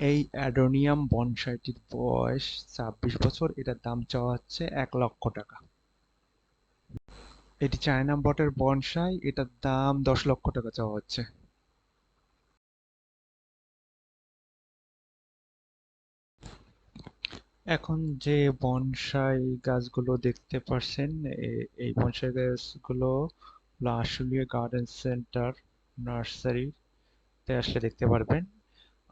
এই অ্যাডোনিয়াম বনসাইটির বয়স ছাব্বিশ বছর, এটার দাম চাওয়া হচ্ছে এক লক্ষ টাকা। এটি চায়না বটের বনসাই, এটার দাম দশ লক্ষ টাকা চাওয়া হচ্ছে। এখন যে বনসাই গাছগুলো দেখতে পাচ্ছেন এ- এই বনসাই গাছগুলো আশুলিয়া গার্ডেন সেন্টার নার্সারি তে আসলে দেখতে পারবেন।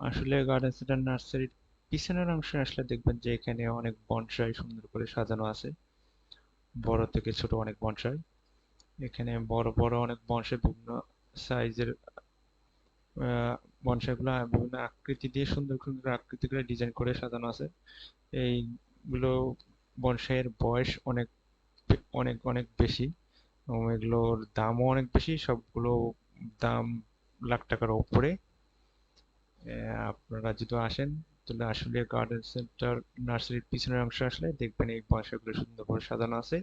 আশুলিয়া গার্ডেন সেন্টার নার্সারির পিছনের অংশে আসলে দেখবেন যে এখানে অনেক বনসাই সুন্দর করে সাজানো আছে। বড় থেকে ছোট অনেক বনসাই এখানে বড় বড় অনেক বনসাই বিভিন্ন সাইজের বনসাইগুলো বিভিন্ন আকৃতি দিয়ে সুন্দর সুন্দর আকৃতি করে ডিজাইন করে সাজানো আছে। এইগুলো বনসাইয়ের বয়স অনেক অনেক অনেক বেশি। এবং এগুলোর দামও অনেক বেশি। সবগুলো দাম লাখ টাকার আহ, আপনারা যদি আসেন, তাহলে আসলে গার্ডেন সেন্টার নার্সারির পিছনের অংশে আসলে দেখবেন এই বনসাইগুলো সুন্দর করে সাজানো আছে।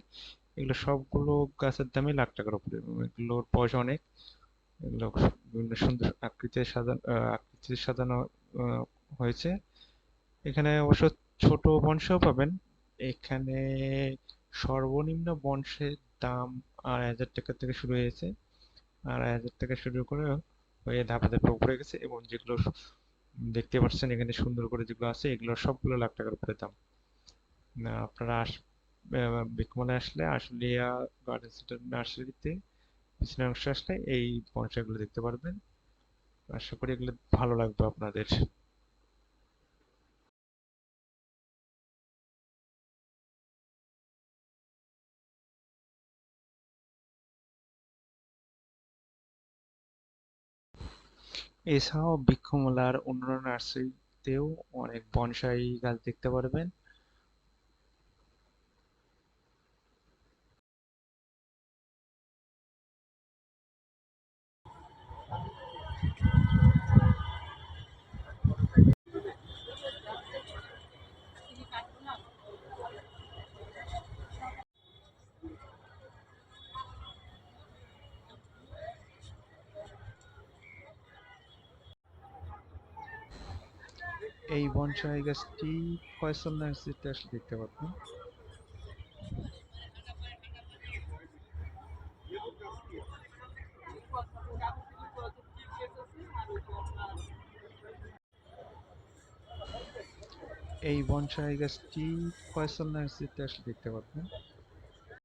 এগুলো সবগুলো গাছের দামই লাখ টাকার উপরে। এগুলোর পয়সা অনেক। এগুলো বিভিন্ন সুন্দর আকৃতিতে সাজানো আকৃতিতে সাজানো হয়েছে। এখানে অবশ্য ছোট বনসাইও পাবেন। এখানে সর্বনিম্ন বংশের দাম আড়াই হাজার টাকা থেকে শুরু হয়েছে। আড়াই হাজার টাকা শুরু করে হয়ে ধাপে ধাপে উপরে গেছে এবং যেগুলো দেখতে পাচ্ছেন এখানে সুন্দর করে যেগুলো আছে, এগুলো সবগুলো লাখ টাকার উপরে দাম। আপনারা আস বিকমলে আসলে আশুলিয়া গার্ডেন সেন্টার নার্সারিতে, পিছনে অংশে আসলে এই বনসাইগুলো দেখতে পারবেন। আশা করি এগুলো ভালো লাগবে আপনাদের। এছাড়াও বৃক্ষমূলার অন্যান্য নার্সারিতেও অনেক বনসাই গাছ দেখতে পারবেন। এই বনসাই গাছটি ফয়সাল নার্সারিতে আসলে দেখতে পারবেন এই বনসাই গাছটি ফয়সাল নার্সারিতে আসলে দেখতে পারবেন